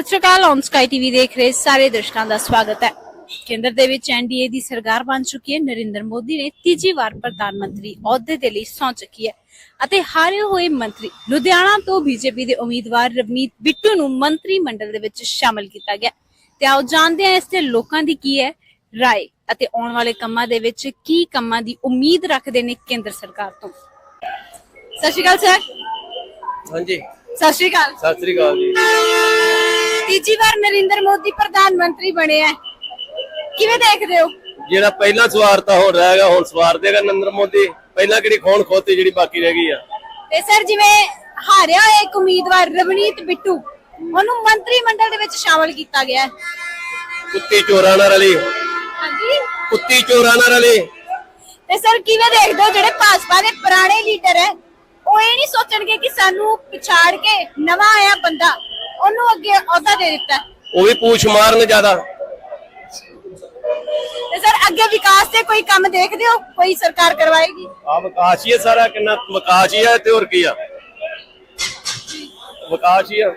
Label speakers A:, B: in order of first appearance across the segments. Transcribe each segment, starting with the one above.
A: ਸਤਿ ਸ਼੍ਰੀ ਅਕਾਲ ਔਨ ਸਕਾਈ ਟੀਵੀ ਦੇਖ ਰਹੇ ਸਾਰੇ ਦਰਸ਼ਕਾਂ ਦਾ ਸਵਾਗਤ ਹੈ। ਕੇਂਦਰ ਦੇ ਵਿੱਚ ਐਨਡੀਏ ਦੀ ਸਰਕਾਰ ਬਣ ਚੁੱਕੀ ਹੈ। ਨਰਿੰਦਰ ਮੋਦੀ ਨੇ ਤੀਜੀ ਵਾਰ ਪ੍ਰਧਾਨ ਮੰਤਰੀ ਅਹੁਦੇ ਦੇ ਲਈ ਸਹੁੰ ਚੁੱਕੀ ਹੈ ਅਤੇ ਹਾਰੇ ਹੋਏ ਮੰਤਰੀ ਲੁਧਿਆਣਾ ਤੋਂ ਬੀਜੇਪੀ ਦੇ ਉਮੀਦਵਾਰ ਰਵਨੀਤ ਬਿੱਟੂ ਨੂੰ ਮੰਤਰੀ ਮੰਡਲ ਦੇ ਵਿੱਚ ਸ਼ਾਮਲ ਕੀਤਾ ਗਿਆ। ਤੇ ਆਓ ਜਾਣਦੇ ਹਾਂ ਇਸ ਤੇ ਲੋਕਾਂ ਦੀ ਕੀ ਹੈ ਰਾਏ ਅਤੇ ਆਉਣ ਵਾਲੇ ਕੰਮਾਂ ਦੇ ਵਿੱਚ ਕੀ ਕੰਮਾਂ ਦੀ ਉਮੀਦ ਰੱਖਦੇ ਨੇ ਕੇਂਦਰ ਸਰਕਾਰ ਤੋਂ। ਸਤਿ ਸ਼੍ਰੀ ਅਕਾਲ ਸਰ।
B: ਹਾਂਜੀ।
A: ਸਤਿ ਸ਼੍ਰੀ ਅਕਾਲ।
B: ਸਤਿ ਸ੍ਰੀ ਅਕਾਲ ਜੀ।
A: ਤੀਜੀ ਵਾਰ ਨਰਿੰਦਰ ਮੋਦੀ ਪ੍ਰਧਾਨ ਮੰਤਰੀ ਬਣੇ ਆ ਕਿਵੇਂ ਦੇਖਦੇ ਹੋ?
B: ਜਿਹੜਾ ਪਹਿਲਾ ਸਵਾਰ ਤਾਂ ਹੋ ਰਿਹਾ ਹੈਗਾ ਹੁਣ ਸਵਾਰ ਦੇਗਾ ਨਰਿੰਦਰ ਮੋਦੀ। ਪਹਿਲਾਂ ਕਿਹੜੀ ਖੋਣ ਖੋਤੀ ਜਿਹੜੀ ਬਾਕੀ ਰਹਿ ਗਈ ਆ?
A: ਤੇ ਸਰ ਜਿਵੇਂ ਹਾਰਿਆ ਹੋਇਆ ਇੱਕ ਉਮੀਦਵਾਰ ਰਵਨੀਤ ਬਿੱਟੂ ਉਹਨੂੰ ਮੰਤਰੀ ਮੰਡਲ ਦੇ ਵਿੱਚ ਸ਼ਾਮਲ ਕੀਤਾ ਗਿਆ। ਹੈ
B: ਕੁੱਤੀ ਚੋਰਾਂ ਨਾਲ ਰਲੀ।
A: ਹਾਂਜੀ।
B: ਕੁੱਤੀ ਚੋਰਾਂ ਨਾਲ ਰਲੀ।
A: ਤੇ ਸਰ ਕਿਵੇਂ ਦੇਖਦੇ ਹੋ ਜਿਹੜੇ ਭਾਜਪਾ ਦੇ ਪੁਰਾਣੇ ਲੀਡਰ ਹੈ ਉਹ ਇਹ ਨਹੀਂ ਸੋਚਣਗੇ ਕਿ ਸਾਨੂੰ ਪਿਛਾੜ ਕੇ ਨਵਾਂ ਆਇਆ ਬੰਦਾ ਉਹਨੂੰ ਅੱਗੇ ਅਹੁਦਾ ਦੇ ਦਿੱਤਾ।
B: ਉਹ ਵੀ ਪੂਛ ਮਾਰਨ ਜ਼ਿਆਦਾ।
A: ਤੇ ਸਰ ਅੱਗੇ ਵਿਕਾਸ ਤੇ ਕੋਈ ਕੰਮ ਦੇਖਦੇ ਹੋ? ਕੋਈ ਸਰਕਾਰ ਕਰਵਾਏਗੀ?
B: ਆ ਵਿਕਾਸ ਹੀ ਹੈ ਸਾਰਾ ਕਿੰਨਾ ਵਿਕਾਸ ਹੀ ਹੈ ਤੇ ਹੋਰ ਕੀ ਆ? ਵਿਕਾਸ ਹੀ ਆ।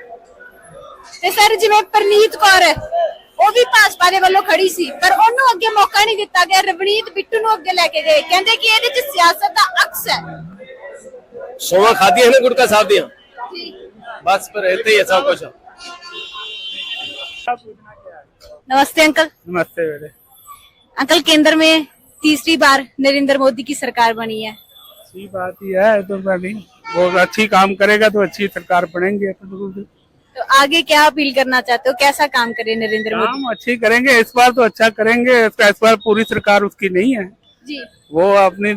A: ਤੇ ਸਰ ਜਿਵੇਂ ਪ੍ਰਨੀਤ ਕੌਰ ਹੈ, ਉਹ ਵੀ ਭਾਜਪਾ ਦੇ ਵੱਲੋਂ ਖੜੀ ਸੀ ਪਰ ਉਹਨੂੰ ਅੱਗੇ ਮੌਕਾ ਨਹੀਂ ਦਿੱਤਾ ਗਿਆ। ਰਵਨੀਤ ਬਿੱਟੂ ਨੂੰ ਅੱਗੇ ਲੈ ਕੇ ਗਏ। ਕਹਿੰਦੇ ਕਿ ਇਹਦੇ ਚ ਸਿਆਸਤ ਦਾ ਅਕਸ ਹੈ।
B: ਸੋਵਾ ਖਾਦੀਆਂ ਨੇ ਗੁਟਕਾ ਸਾਹਿਬ ਦੀਆਂ? बस पर रहते ही ऐसा कुछ
A: नमस्ते अंकल।
C: नमस्ते बेटे।
A: अंकल केंद्र में तीसरी बार नरेंद्र मोदी की सरकार बनी है।
C: सही बात ही है तो मैं वो अच्छी काम करेगा तो अच्छी सरकार बनेंगे तो
A: तो, तो, तो आगे क्या अपील करना चाहते हो? कैसा काम करे नरेंद्र मोदी?
C: काम अच्छी करेंगे इस बार तो अच्छा करेंगे इस बार पूरी सरकार उसकी नहीं है।
A: जी।
C: वो अपनी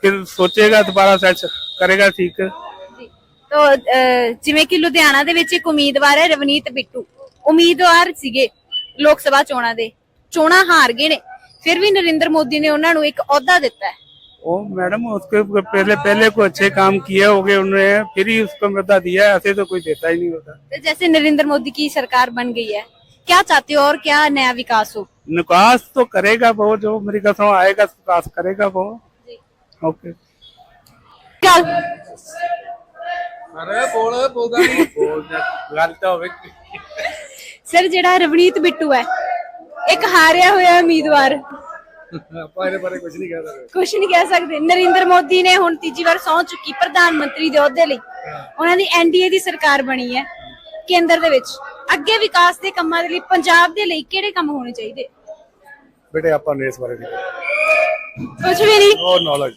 C: फिर सोचेगा दोबारा अच्छा करेगा ठीक
A: ਤੋ ਅਹ, ਜਿਵੇਂ ਕਿ ਲੁਧਿਆਣਾ ਦੇ ਵਿੱਚ ਇੱਕ ਉਮੀਦਵਾਰ ਹੈ ਰਵਨੀਤ ਬਿੱਟੂ ਉਮੀਦਵਾਰ ਸੀਗੇ ਲੋਕ ਸਭਾ ਚੋਣਾਂ ਦੇ ਚੋਣਾਂ ਹਾਰ ਗਏ ਨੇ ਫਿਰ ਵੀ ਨਰਿੰਦਰ ਮੋਦੀ ਨੇ ਉਹਨਾਂ ਨੂੰ ਇੱਕ ਅਹੁਦਾ ਦਿੱਤਾ ਹੈ
C: वो मैडम उसके पहले पहले को अच्छे काम किए होंगे उन्होंने फिर ही उसको मृदा दिया है ऐसे तो कोई देता ही नहीं होता
A: तो जैसे नरेंद्र मोदी की सरकार बन गई है क्या चाहते हो और क्या नया विकास हो
C: निकास तो करेगा वो जो मेरी कसम आएगा विकास करेगा वो ओके
A: क्या
C: ਅਰੇ ਬੋਲ ਬੋਲਦਾ ਨਹੀਂ ਬੋਲ ਗੱਲ ਤਾਂ ਹੋਵੇ
A: ਸਰ ਜਿਹੜਾ ਰਵਨੀਤ ਬਿੱਟੂ ਹੈ ਇੱਕ ਹਾਰਿਆ ਹੋਇਆ ਉਮੀਦਵਾਰ।
C: ਆਪਾਂ ਨਹੀਂ ਕਹਿ ਸਕਦੇ।
A: ਨਰਿੰਦਰ ਮੋਦੀ ਨੇ ਹੁਣ ਤੀਜੀ ਵਾਰ ਸੌਂ ਚੁੱਕੀ ਪ੍ਰਧਾਨ ਮੰਤਰੀ ਦੇ ਅਹੁਦੇ ਲਈ। ਉਹਨਾਂ ਦੀ ਐਨਡੀਏ ਦੀ ਸਰਕਾਰ ਬਣੀ ਹੈ ਕੇਂਦਰ ਦੇ ਵਿੱਚ। ਅੱਗੇ ਵਿਕਾਸ ਦੇ ਕੰਮਾਂ ਦੇ ਲਈ ਪੰਜਾਬ ਦੇ ਲਈ ਕਿਹੜੇ ਕੰਮ ਹੋਣੇ ਚਾਹੀਦੇ?
D: ਬੇਟੇ ਆਪਾਂ ਨੇ ਇਸ ਬਾਰੇ ਨਹੀਂ।
A: ਵੀ ਨਹੀਂ।
D: ਉਹ ਨੌਲੇਜ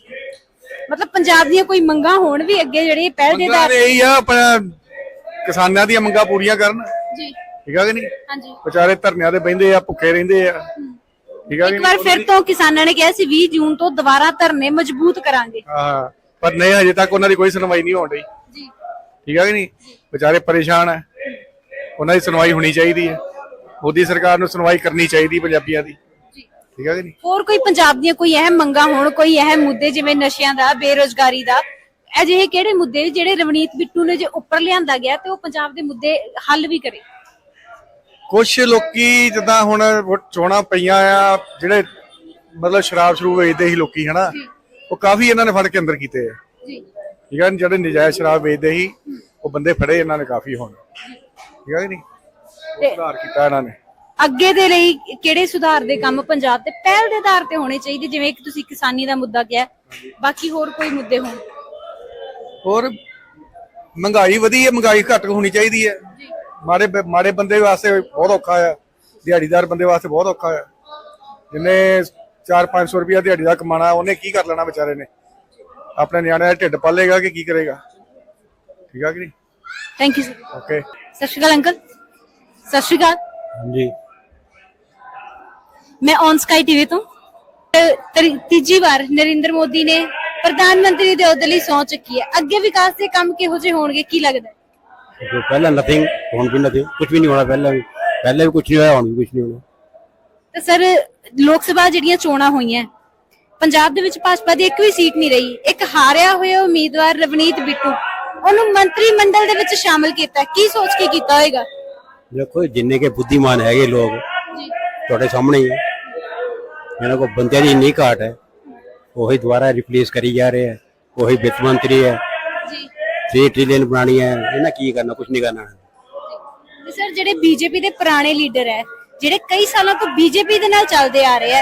A: ਮਤਲਬ ਪੰਜਾਬ ਦੀਆਂ ਕੋਈ ਮੰਗਾਂ ਹੋਣ ਵੀ ਅੱਗੇ ਜਿਹੜੇ ਪਹਿਲ ਦੇ
D: ਮੰਗਾਂ
A: ਦਰ
D: ਇਹੀ ਆ ਆਪਣਾ ਕਿਸਾਨਾਂ ਦੀਆਂ ਮੰਗਾਂ ਪੂਰੀਆਂ ਕਰਨ।
A: ਜੀ।
D: ਠੀਕ ਆ ਕਿ ਨਹੀਂ?
A: ਹਾਂਜੀ।
D: ਵਿਚਾਰੇ ਧਰਨਿਆਂ ਤੇ ਬੈੰਦੇ ਆ ਭੁੱਖੇ ਰਹਿੰਦੇ ਆ। ਠੀਕ ਆ ਕਿ
A: ਇੱਕ ਵਾਰ
D: ਨਹੀਂ
A: ਫਿਰ ਤੋਂ ਕਿਸਾਨਾਂ ਨੇ ਕਿਹਾ ਸੀ 20 ਜੂਨ ਤੋਂ ਦੁਬਾਰਾ ਧਰਨੇ ਮਜ਼ਬੂਤ ਕਰਾਂਗੇ।
D: ਹਾਂ ਪਰ ਨਹੀਂ ਅਜੇ ਤੱਕ ਉਹਨਾਂ ਦੀ ਕੋਈ ਸੁਣਵਾਈ ਨਹੀਂ ਹੋਣ ਰਹੀ
A: ਜੀ।
D: ਠੀਕ ਆ ਕਿ ਨਹੀਂ? ਵਿਚਾਰੇ ਪਰੇਸ਼ਾਨ ਆ। ਉਹਨਾਂ ਦੀ ਸੁਣਵਾਈ ਹੋਣੀ ਚਾਹੀਦੀ ਹੈ ਮੋਦੀ ਸਰਕਾਰ ਨੂੰ ਸੁਣਵਾਈ ਕਰਨੀ ਚਾਹੀਦੀ ਪੰਜਾਬੀਆਂ ਦੀ। ਠੀਕ ਆ ਕਿ ਨਹੀਂ?
A: ਹੋਰ ਕੋਈ ਪੰਜਾਬ ਦੀਆਂ ਕੋਈ ਅਹਿਮ ਮੰਗਾਂ ਹੋਣ ਕੋਈ ਅਹਿਮ ਮੁੱਦੇ ਜਿਵੇਂ ਨਸ਼ਿਆਂ ਦਾ ਬੇਰੋਜ਼ਗਾਰੀ ਦਾ ਅਜਿਹੇ ਕਿਹੜੇ ਮੁੱਦੇ ਜਿਹੜੇ ਰਵਨੀਤ ਬਿੱਟੂ ਨੇ ਜੇ ਉੱਪਰ ਲਿਆਂਦਾ ਗਿਆ ਤੇ ਉਹ ਪੰਜਾਬ ਦੇ ਮੁੱਦੇ ਹੱਲ ਵੀ ਕਰੇ?
D: ਕੁਝ ਲੋਕੀ ਜਿੱਦਾਂ ਹੁਣ ਚੋਣਾਂ ਪਈਆਂ ਆ ਜਿਹੜੇ ਮਤਲਬ ਸ਼ਰਾਬ ਸ਼ਰੂਬ ਵੇਚਦੇ ਸੀ ਲੋਕੀ ਹਨਾ? ਉਹ ਕਾਫੀ ਇਹਨਾਂ ਨੇ ਫੜ ਕੇ ਅੰਦਰ ਕੀਤੇ ਆ।
A: ਜੀ।
D: ਠੀਕ ਨੀ? ਜਿਹੜੇ ਨਜਾਇਜ਼ ਸ਼ਰਾਬ ਵੇਚਦੇ ਸੀ ਉਹ ਬੰਦੇ ਫੜੇ ਇਹਨਾਂ ਨੇ ਕਾਫੀ ਹੁਣ। ਠੀਕ ਕਿ ਨਹੀਂ? ਉਹ ਸੁਧਾਰ ਕੀਤਾ ਇਹਨਾਂ ਨੇ।
A: ਅੱਗੇ ਦੇ ਲਈ ਕਿਹੜੇ ਸੁਧਾਰ ਦੇ ਕੰਮ ਪੰਜਾਬ ਤੇ ਪਹਿਲ ਦੇ ਆਧਾਰ ਤੇ ਹੋਣੇ ਚਾਹੀਦੇ? ਜਿਵੇਂ ਕਿ ਤੁਸੀਂ ਕਿਸਾਨੀ ਦਾ ਮੁੱਦਾ ਕਿਹਾ ਬਾਕੀ ਹੋਰ ਕੋਈ ਮੁੱਦੇ ਹੋਣ?
D: ਹੋਰ ਮਹਿੰਗਾਈ ਵਧੀ ਹੈ ਮਹਿੰਗਾਈ ਘੱਟ ਹੋਣੀ ਚਾਹੀਦੀ ਹੈ। ਮਾੜੇ ਮਾੜੇ ਬੰਦੇ ਵਾਸਤੇ ਬਹੁਤ ਔਖਾ ਆ। ਦਿਹਾੜੀਦਾਰ ਬੰਦੇ ਵਾਸਤੇ ਬਹੁਤ ਔਖਾ ਆ। ਜਿੰਨੇ 4-500 ਰੁਪਇਆ ਦਿਹਾੜੀ ਦਾ ਕਮਾਣਾ ਉਹਨੇ ਕੀ ਕਰ ਲੈਣਾ ਵਿਚਾਰੇ ਨੇ? ਆਪਣੇ ਨਿਆਣਿਆਂ ਦਾ ਢਿੱਡ ਪਾਲੇਗਾ ਕਿ ਕੀ ਕਰੇਗਾ? ਠੀਕ ਆ ਕਿ ਨਹੀਂ?
A: ਥੈਂਕ ਯੂ ਸਰ
D: ਓਕੇ
A: ਸਤਿ ਸ਼੍ਰੀ ਅਕਾਲ ਅੰਕਲ। ਸਤਿ ਸ਼੍ਰੀ ਅਕਾਲ।
B: ਜੀ
A: ਮੈਂ ਔਨ ਸਕਾਈ ਟੀਵੀ ਤੋਂ ਅਹ ਤਰੀ- ਤੀਜੀ ਵਾਰ ਨਰਿੰਦਰ ਮੋਦੀ ਨੇ ਪ੍ਰਧਾਨ ਮੰਤਰੀ ਦੇ ਅਹੁਦੇ ਲਈ ਸਹੁੰ ਚੁੱਕੀ ਹੈ ਅੱਗੇ ਵਿਕਾਸ ਦੇ ਕੰਮ ਕਿਹੋ ਜਿਹੇ ਹੋਣਗੇ ਕੀ ਲੱਗਦਾ ਹੈ?
E: तो पहले नथिंग ਹੁਣ ਵੀ नथिंग कुछ भी नहीं होना पहले भी पहले भी कुछ नहीं होया ਹੁਣ ਵੀ ਕੁਝ ਨਹੀਂ ਹੋਣਾ
A: ਤਾਂ ਸਰ ਲੋਕ ਸਭਾ ਜਿਹੜੀਆਂ ਚੋਣਾਂ ਹੋਈਆਂ ਪੰਜਾਬ ਦੇ ਵਿੱਚ ਭਾਜਪਾ ਦੀ ਇੱਕ ਵੀ ਸੀਟ ਨਹੀਂ ਰਹੀ ਇੱਕ ਹਾਰਿਆ ਹੋਇਆ ਉਮੀਦਵਾਰ ਰਵਨੀਤ ਬਿੱਟੂ ਉਹਨੂੰ ਮੰਤਰੀ ਮੰਡਲ ਦੇ ਵਿੱਚ ਸ਼ਾਮਲ ਕੀਤਾ ਕੀ ਸੋਚ ਕੇ ਕੀਤਾ ਹੋਏਗਾ
E: ਦੇਖੋ ਜਿੰਨੇ ਕੇ ਬੁੱਧੀਮਾਨ ਹੈਗੇ ਲੋਕ
A: ਜੀ
E: ਤੁਹਾਡੇ ਸਾਹਮਣੇ ਹੀ ਹੈ ਇਹਨਾਂ ਕੋ ਬੰਦਿਆਂ ਦੀ ਇੰਨੀ ਘਾਟ ਹੈ ਉਹੀ ਦੁਬਾਰਾ ਰਿਪਲੇਸ ਕਰੀ ਜਾ ਰਹੇ ਹੈ ਉਹੀ ਵਿੱਤ ਮੰਤਰੀ ਹੈ
A: ਜੀ।
E: 3 ਟ੍ਰਿਲੀਅਨ ਬਣਾਣੀ ਹੈ ਇਹਨਾਂ ਕੀ ਕਰਨਾ ਕੁਝ ਨਹੀਂ ਕਰਨਾ
A: ਸਰ ਜਿਹੜੇ ਬੀਜੇਪੀ ਦੇ ਪੁਰਾਣੇ ਲੀਡਰ ਹੈ ਜਿਹੜੇ ਕਈ ਸਾਲਾਂ ਤੋਂ ਬੀਜੇਪੀ ਦੇ ਨਾਲ ਚੱਲਦੇ ਆ ਰਹੇ ਆ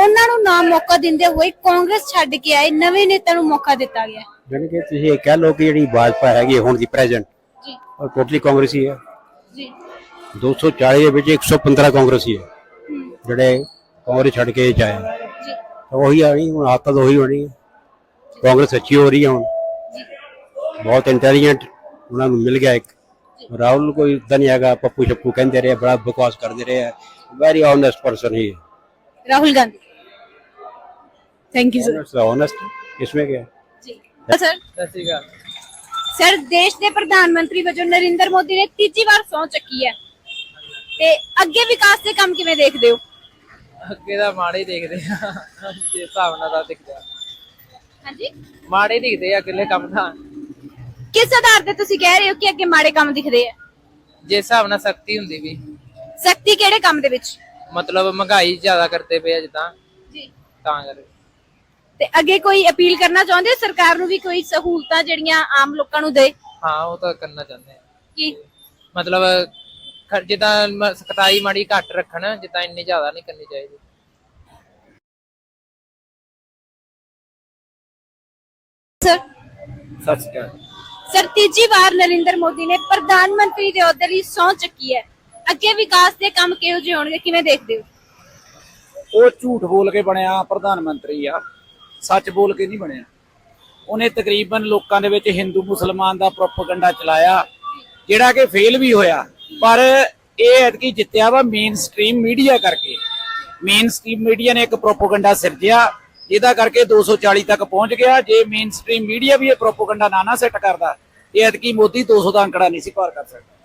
A: ਉਹਨਾਂ ਨੂੰ ਨਾ ਮੌਕਾ ਦਿੰਦੇ ਹੋਏ ਕਾਂਗਰਸ ਛੱਡ ਕੇ ਆਏ ਨਵੇਂ ਨੇਤਾ ਨੂੰ ਮੌਕਾ ਦਿੱਤਾ ਗਿਆ।
E: ਜਾਣੀ ਕਿ ਤੁਸੀਂ ਇਹ ਕਹਿ ਲਓ ਕਿ ਜਿਹੜੀ ਭਾਜਪਾ ਹੈਗੀ ਹੈ ਹੁਣ ਦੀ ਪ੍ਰੈਜ਼ੈਂਟ
A: ਜੀ।
E: ਉਹ ਟੋਟਲੀ ਕਾਂਗਰਸੀ ਹੈ।
A: ਜੀ।
E: 240 ਦੇ ਵਿੱਚ 115 ਕਾਂਗਰਸੀ ਹੈ। ਜਿਹੜੇ ਔਰ ਛੱਡ ਕੇ ਜਾਏ
A: ਜੀ।
E: ਉਹੀ ਆ ਗਈ ਹੁਣ ਆਦਤ ਉਹੀ ਹੋਣੀ ਹੈ ਕਾਂਗਰਸ ਅੱਛੀ ਹੋ ਰਹੀ ਹੈ ਹੁਣ। ਬਹੁਤ ਇੰਟੈਲੀਜੈਂਟ ਉਹਨਾਂ ਨੂੰ ਮਿਲ ਗਿਆ ਇੱਕ। ਰਾਹੁਲ ਕੋਈ ਇਦਾਂ ਨਹੀਂ ਹੈਗਾ ਪੱਪੂ ਛੱਪੂ ਕਹਿੰਦੇ ਰਹੇ ਬੜਾ ਬਕਵਾਸ ਕਰਦੇ ਰਹੇ very honest person he
A: Rahul Gandhi. Thank you sir
E: honest ਇਸ ਵਿੱਚ ਗਿਆ?
A: ਜੀ। ਸਰ ਸਤਿ ਸ਼੍ਰੀ ਅਕਾਲ। ਸਰ ਦੇਸ਼ ਦੇ ਪ੍ਰਧਾਨ ਮੰਤਰੀ ਵਜੋਂ ਨਰਿੰਦਰ ਮੋਦੀ ਨੇ ਤੀਜੀ ਵਾਰ ਸੌਂ ਚੱਕੀ ਹੈ। ਤੇ ਅੱਗੇ ਵਿਕਾਸ ਦੇ ਕੰਮ ਕਿਵੇਂ ਦੇਖਦੇ ਹੋ?
F: ਅੱਗੇ ਦਾ ਮਾੜੇ ਦੇਖਦੇ ਆ। ਜੇ ਹਿਸਾਬ ਨਾਲ ਤਾਂ ਦਿਖਦਾ
A: ਹਾਂਜੀ?
F: ਮਾੜੇ ਦਿਖਦੇ ਆ ਅਗਲੇ ਕੰਮ ਤਾਂ
A: ਕਿਸ ਆਧਾਰ ਤੇ ਤੁਸੀਂ ਕਹਿ ਰਹੇ ਹੋ ਕਿ ਅੱਗੇ ਮਾੜੇ ਕੰਮ ਦਿਖਦੇ ਆ?
F: ਜੇ ਹਿਸਾਬ ਨਾਲ ਸਖਤੀ ਹੁੰਦੀ ਵੀ।
A: ਸਖਤੀ ਕਿਹੜੇ ਕੰਮ ਦੇ ਵਿੱਚ?
F: ਮਤਲਬ ਮਹਿੰਗਾਈ ਜ਼ਿਆਦਾ ਕਰਦੇ ਪਏ ਆ ਜਿੱਦਾਂ
A: ਜੀ।
F: ਤਾਂ ਕਰ
A: ਤੇ ਅੱਗੇ ਕੋਈ ਅਪੀਲ ਕਰਨਾ ਚਾਹੁੰਦੇ ਹੋ? ਸਰਕਾਰ ਨੂੰ ਵੀ ਕੋਈ ਸਹੂਲਤਾਂ ਜਿਹੜੀਆਂ ਆਮ ਲੋਕਾਂ ਨੂੰ ਦੇ?
F: ਹਾਂ ਉਹ ਤਾਂ ਕਰਨਾ ਚਾਹੁੰਦੇ ਆ।
A: ਕੀ?
F: ਮਤਲਬ ਖ- ਜਿੱਦਾਂ ਸਖਤਾਈ ਮਾੜੀ ਘੱਟ ਰੱਖਣ ਜਿੱਦਾਂ ਇੰਨੀ ਜ਼ਿਆਦਾ ਨਹੀਂ ਕਰਨੀ ਚਾਹੀਦੀ।
A: ਸਰ।
G: ਸਤਿ ਸ਼੍ਰੀ ਅਕਾਲ।
A: ਸਰ ਤੀਜੀ ਵਾਰ ਨਰਿੰਦਰ ਮੋਦੀ ਨੇ ਪ੍ਰਧਾਨ ਮੰਤਰੀ ਦੇ ਅਹੁਦੇ ਲਈ ਸਹੁੰ ਚੱਕੀ ਹੈ। ਅੱਗੇ ਵਿਕਾਸ ਦੇ ਕੰਮ ਕਿਹੋ ਜਿਹੇ ਹੋਣਗੇ ਕਿਵੇਂ ਦੇਖਦੇ ਹੋ?
G: ਉਹ ਝੂਠ ਬੋਲ ਕੇ ਬਣਿਆ ਪ੍ਰਧਾਨ ਮੰਤਰੀ ਆ। ਸੱਚ ਬੋਲ ਕੇ ਨਹੀਂ ਬਣਿਆ। ਉਹਨੇ ਤਕਰੀਬਨ ਲੋਕਾਂ ਦੇ ਵਿੱਚ ਹਿੰਦੂ ਮੁਸਲਮਾਨ ਦਾ ਪ੍ਰੋਪਗੈਂਡਾ ਚਲਾਇਆ ਜਿਹੜਾ ਕਿ ਫੇਲ ਵੀ ਹੋਇਆ। ਪਰ ਇਹ ਐਤਕੀ ਜਿੱਤਿਆ ਵਾ ਮੇਨ ਸਟ੍ਰੀਮ ਮੀਡੀਆ ਕਰਕੇ। ਮੇਨ ਸਟ੍ਰੀਮ ਮੀਡੀਆ ਨੇ ਇੱਕ ਪ੍ਰੋਪਗੈਂਡਾ ਸਿਰਜਿਆ ਜਿਹਦਾ ਕਰਕੇ 240 ਤੱਕ ਪਹੁੰਚ ਗਿਆ। ਜੇ ਮੇਨ ਸਟ੍ਰੀਮ ਮੀਡੀਆ ਵੀ ਇਹ ਪ੍ਰੋਪਗੈਂਡਾ ਨਾ ਨਾ ਸੈੱਟ ਕਰਦਾ ਇਹ ਐਤਕੀ ਮੋਦੀ 200 ਦਾ ਅੰਕੜਾ ਨਹੀਂ ਸੀ ਪਾਰ ਕਰ ਸਕਦਾ।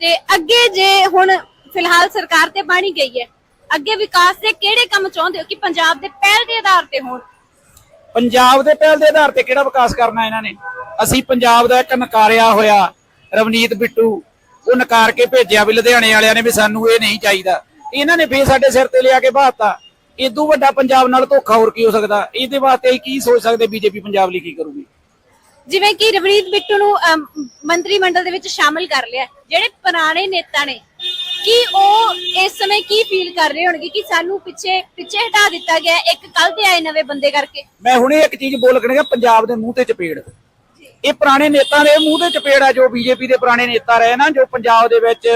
A: ਤੇ ਅੱਗੇ ਜੇ ਹੁਣ ਫਿਲਹਾਲ ਸਰਕਾਰ ਤੇ ਬਣੀ ਗਈ ਹੈ ਅੱਗੇ ਵਿਕਾਸ ਦੇ ਕਿਹੜੇ ਕੰਮ ਚਾਹੁੰਦੇ ਹੋ ਕਿ ਪੰਜਾਬ ਦੇ ਪਹਿਲ ਦੇ ਆਧਾਰ ਤੇ ਹੋਣ?
G: ਪੰਜਾਬ ਦੇ ਪਹਿਲ ਦੇ ਆਧਾਰ ਤੇ ਕਿਹੜਾ ਵਿਕਾਸ ਕਰਨਾ ਇਹਨਾਂ ਨੇ? ਅਸੀਂ ਪੰਜਾਬ ਦਾ ਇੱਕ ਨਕਾਰਿਆ ਹੋਇਆ ਰਵਨੀਤ ਬਿੱਟੂ ਉਹ ਨਕਾਰ ਕੇ ਭੇਜਿਆ ਵੀ ਲੁਧਿਆਣੇ ਵਾਲਿਆਂ ਨੇ ਵੀ ਸਾਨੂੰ ਇਹ ਨਹੀਂ ਚਾਹੀਦਾ। ਇਹਨਾਂ ਨੇ ਫੇਰ ਸਾਡੇ ਸਿਰ ਤੇ ਲਿਆ ਕੇ ਬਾਤਾ ਇਦੋਂ ਵੱਡਾ ਪੰਜਾਬ ਨਾਲ ਧੋਖਾ ਹੋਰ ਕੀ ਹੋ ਸਕਦਾ? ਇਹਦੇ ਵਾਸਤੇ ਕੀ ਸੋਚ ਸਕਦੇ ਬੀਜੇਪੀ ਪੰਜਾਬ ਲਈ ਕੀ ਕਰੂਗੀ?
A: ਜਿਵੇਂ ਕਿ ਰਵਨੀਤ ਬਿੱਟੂ ਨੂੰ ਮੰਤਰੀ ਮੰਡਲ ਦੇ ਵਿੱਚ ਸ਼ਾਮਿਲ ਕਰ ਲਿਆ। ਜਿਹੜੇ ਪੁਰਾਣੇ ਨੇਤਾ ਨੇ ਕੀ ਉਹ ਇਸ ਸਮੇਂ ਕੀ ਫੀਲ ਕਰ ਰਹੇ ਹੋਣਗੇ ਕਿ ਸਾਨੂੰ ਪਿੱਛੇ ਪਿੱਛੇ ਹਟਾ ਦਿੱਤਾ ਗਿਆ ਇੱਕ ਕੱਲ ਤੇ ਆਏ ਨਵੇਂ ਬੰਦੇ ਕਰਕੇ?
G: ਮੈਂ ਹੁਣੇ ਇੱਕ ਚੀਜ਼ ਬੋਲ ਕੇ ਪੰਜਾਬ ਦੇ ਮੂੰਹ ਤੇ ਚਪੇੜ। ਇਹ ਪੁਰਾਣੇ ਨੇਤਾ ਦੇ ਮੂੰਹ ਦੇ ਚਪੇੜ ਆ ਜੋ ਬੀਜੇਪੀ ਦੇ ਪੁਰਾਣੇ ਨੇਤਾ ਰਹੇ ਨਾ, ਜੋ ਪੰਜਾਬ ਦੇ ਵਿੱਚ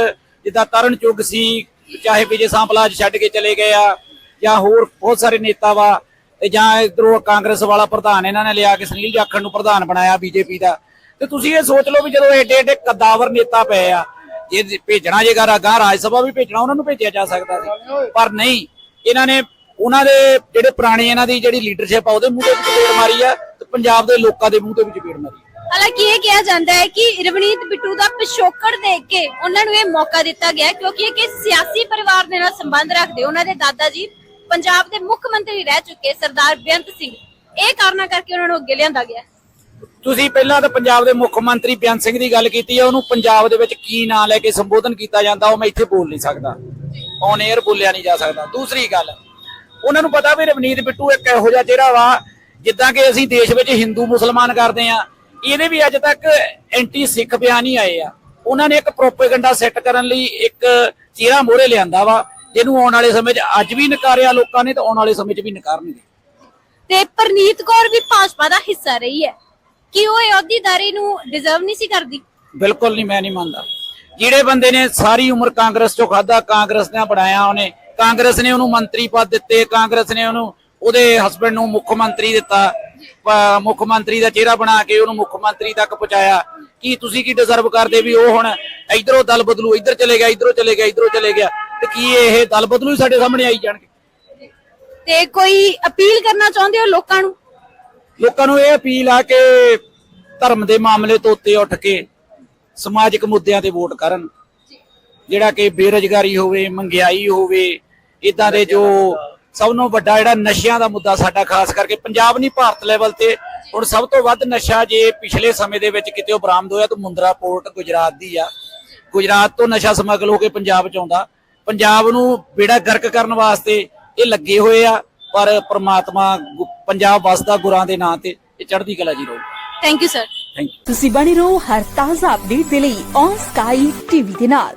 G: ਜਿੱਦਾਂ ਤਰਨ ਚੁੱਗ ਸੀ, ਚਾਹੇ ਵਿਜੇ ਸਾਂਪਲਾਜ ਛੱਡ ਕੇ ਚਲੇ ਗਏ ਆ, ਜਾਂ ਹੋਰ ਬਹੁਤ ਸਾਰੇ ਨੇਤਾ ਵਾ, ਤੇ ਜਾਂ ਇਧਰੋਂ ਕਾਂਗਰਸ ਵਾਲਾ ਪ੍ਰਧਾਨ ਇਹਨਾਂ ਨੇ ਲਿਆ ਕੇ ਸੁਨੀਲ ਜਾਖੜ ਨੂੰ ਪ੍ਰਧਾਨ ਬਣਾਇਆ ਬੀਜੇਪੀ ਦਾ। ਤੇ ਤੁਸੀਂ ਇਹ ਸੋਚ ਲਓ ਵੀ ਜਦੋਂ ਏਡੇ ਏਡੇ ਕਦਾਵਰ ਨੇਤਾ ਪਏ ਆ, ਜੇ ਭੇਜਣਾ ਜੇ ਗਾ ਰਾਜ ਸਭਾ ਵੀ ਭੇਜਣਾ, ਉਹਨਾਂ ਨੂੰ ਭੇਜਿਆ ਜਾ ਸਕਦਾ ਸੀ। ਪਰ ਨਹੀਂ, ਇਹਨਾਂ ਨੇ ਉਹਨਾਂ ਦੇ ਜਿਹੜੇ ਪੁਰਾਣੇ ਇਹਨਾਂ ਦੀ ਜਿਹੜੀ ਲੀਡਰਸ਼ਿਪ ਆ, ਉਹਦੇ ਮੂੰਹ ਤੇ ਚਪੇੜ ਮਾਰੀ ਆ, ਤੇ ਪੰਜਾਬ ਦੇ ਲੋਕਾਂ ਦੇ ਮੂੰਹ ਤੇ ਵੀ ਚਪੇੜ ਮਾਰੀ
A: ਹਾਲਾਂਕਿ ਇਹ ਕਿਹਾ ਜਾਂਦਾ ਹੈ ਕਿ ਰਵਨੀਤ ਬਿੱਟੂ ਦਾ ਪਿਛੋਕੜ ਦੇਖ ਕੇ ਉਹਨਾਂ ਨੂੰ ਇਹ ਮੌਕਾ ਦਿੱਤਾ ਗਿਆ ਕਿਉਂਕਿ ਇਹ ਕਿ ਸਿਆਸੀ ਪਰਿਵਾਰ ਦੇ ਨਾਲ ਸੰਬੰਧ ਰੱਖਦੇ ਉਹਨਾਂ ਦੇ ਦਾਦਾ ਜੀ ਪੰਜਾਬ ਦੇ ਮੁੱਖ ਮੰਤਰੀ ਰਹਿ ਚੁੱਕੇ ਸਰਦਾਰ ਬੇਅੰਤ ਸਿੰਘ। ਇਹ ਕਾਰਨਾਂ ਕਰਕੇ ਉਹਨਾਂ ਨੂੰ ਅੱਗੇ ਲਿਆਂਦਾ ਗਿਆ
G: ਤੁਸੀਂ ਪਹਿਲਾਂ ਤਾਂ ਪੰਜਾਬ ਦੇ ਮੁੱਖ ਮੰਤਰੀ ਬੇਅੰਤ ਸਿੰਘ ਦੀ ਗੱਲ ਕੀਤੀ ਹੈ ਉਹਨੂੰ ਪੰਜਾਬ ਦੇ ਵਿੱਚ ਕੀ ਨਾਂ ਲੈ ਕੇ ਸੰਬੋਧਨ ਕੀਤਾ ਜਾਂਦਾ, ਉਹ ਮੈਂ ਇੱਥੇ ਬੋਲ ਨਹੀਂ ਸਕਦਾ। ਔਨ 에ਅਰ ਬੋਲਿਆ ਨਹੀਂ ਜਾ ਸਕਦਾ। ਦੂਸਰੀ ਗੱਲ, ਉਹਨਾਂ ਨੂੰ ਪਤਾ ਵੀ ਰਵਨੀਤ ਬਿੱਟੂ ਇੱਕ ਇਹੋ ਜਿਹਾ ਜਿਹੜਾ ਵਾ, ਜਿੱਦਾਂ ਕਿ ਅਸੀਂ ਦੇਸ਼ ਵਿੱਚ ਹਿੰਦੂ ਮੁਸਲਮਾਨ ਕਰਦੇ ਆ ਇਹਦੇ ਵੀ ਅੱਜ ਤੱਕ ਐਂਟੀ ਸਿੱਖ ਬਿਆਨ ਹੀ ਆਏ ਆ। ਉਹਨਾਂ ਨੇ ਇੱਕ ਪ੍ਰੋਪੇਗੈਂਡਾ ਸੈੱਟ ਕਰਨ ਲਈ ਇੱਕ ਚਿਹਰਾ ਮੋਹਰੇ ਲਿਆਂਦਾ ਵਾ ਜਿਹਨੂੰ ਆਉਣ ਵਾਲੇ ਸਮੇਂ 'ਚ ਅੱਜ ਵੀ ਨਕਾਰਿਆ ਲੋਕਾਂ ਨੇ ਤੇ ਆਉਣ ਵਾਲੇ ਸਮੇਂ 'ਚ ਵੀ ਨਕਾਰਨਗੇ।
A: ਤੇ ਪਰਨੀਤ ਕੌਰ ਵੀ ਭਾਜਪਾ ਦਾ ਹਿੱਸਾ ਰਹੀ ਹੈ। ਕਿ ਉਹ ਇਹ ਅਹੁਦੇਦਾਰੀ ਨੂੰ ਡਿਜ਼ਰਵ ਨਹੀਂ ਸੀ ਕਰਦੀ?
G: ਬਿਲਕੁਲ ਨਹੀਂ ਮੈਂ ਨਹੀਂ ਮੰਨਦਾ। ਜਿਹੜੇ ਬੰਦੇ ਨੇ ਸਾਰੀ ਉਮਰ ਕਾਂਗਰਸ ਚੋਂ ਖਾਦਾ ਕਾਂਗਰਸ ਨੇ ਬਣਾਇਆ ਉਹਨੇ। ਕਾਂਗਰਸ ਨੇ ਉਹਨੂੰ ਮੰਤਰੀ ਪਦ ਦਿੱਤੇ ਕਾਂਗਰਸ ਨੇ ਉਹਨੂੰ ਉਹਦੇ ਹਸਬੰਡ ਨੂੰ ਮੁੱਖ ਮੰਤਰੀ ਦਿੱਤਾ। ਮੁੱਖ ਮੰਤਰੀ ਦਾ ਚਿਹਰਾ ਬਣਾ ਕੇ ਉਹਨੂੰ ਮੁੱਖ ਮੰਤਰੀ ਤੱਕ ਪਹੁੰਚਾਇਆ। ਕੀ ਤੁਸੀਂ ਕੀ ਡਿਜ਼ਰਵ ਕਰਦੇ ਵੀ ਉਹ ਹੁਣ ਇਧਰੋਂ ਦਲ ਬਦਲੂ ਇੱਧਰ ਚਲੇ ਗਿਆ ਇਧਰੋਂ ਚਲੇ ਗਿਆ ਇਧਰੋਂ ਚਲੇ ਗਿਆ ਤੇ ਕੀ ਇਹ ਦਲ ਬਦਲੂ ਸਾਡੇ ਸਾਹਮਣੇ ਆਈ ਜਾਣਗੇ?
A: ਤੇ ਕੋਈ ਅਪੀਲ ਕਰਨਾ ਚਾਹੁੰਦੇ ਹੋ ਲੋਕਾਂ ਨੂੰ?
G: ਲੋਕਾਂ ਨੂੰ ਇਹ ਅਪੀਲ ਆ ਕਿ ਧਰਮ ਦੇ ਮਾਮਲੇ ਤੋਂ ਉੱਤੇ ਉੱਠ ਕੇ ਸਮਾਜਿਕ ਮੁੱਦਿਆਂ ਤੇ ਵੋਟ ਕਰਨ। ਜਿਹੜਾ ਕਿ ਬੇਰੁਜ਼ਗਾਰੀ ਹੋਵੇ ਮੰਗਿਆਈ ਹੋਵੇ ਇਦਾਂ ਦੇ ਜੋ ਸਭ ਤੋਂ ਵੱਡਾ ਜਿਹੜਾ ਨਸ਼ਿਆਂ ਦਾ ਮੁੱਦਾ ਸਾਡਾ ਖਾਸ ਕਰਕੇ ਪੰਜਾਬ ਨਹੀਂ ਭਾਰਤ ਲੈਵਲ ਤੇ ਹੁਣ ਸਭ ਤੋਂ ਵੱਧ ਨਸ਼ਾ ਜੇ ਪਿਛਲੇ ਸਮੇਂ ਦੇ ਵਿੱਚ ਕਿਤੇ ਉਹ ਬਰਾਮਦ ਹੋਇਆ ਤਾਂ ਮੁੰਦਰਾ ਪੋਰਟ ਗੁਜਰਾਤ ਦੀ ਆ। ਗੁਜਰਾਤ ਤੋਂ ਨਸ਼ਾ ਸਮਗਲ ਹੋ ਕੇ ਪੰਜਾਬ ਚ ਆਉਂਦਾ। ਪੰਜਾਬ ਨੂੰ ਬੇੜਾ ਗਰਕ ਕਰਨ ਵਾਸਤੇ ਇਹ ਲੱਗੇ ਹੋਏ ਆ ਪਰ ਪ੍ਰਮਾਤਮਾ ਪੰਜਾਬ ਵਸਦਾ ਗੁਰਾਂ ਦੇ ਨਾਂ ਤੇ ਇਹ ਚੜ੍ਹਦੀ ਕਲਾ ਜੀ ਰਹੂ
A: thank you sir
G: thank you
H: ਤੁਸੀਂ ਬਣੇ ਰਹੋ ਹਰ ਤਾਜ਼ਾ ਅਪਡੇਟ ਦੇ ਲਈ ਔਨ ਸਕਾਈ ਟੀਵੀ ਦੇ ਨਾਲ।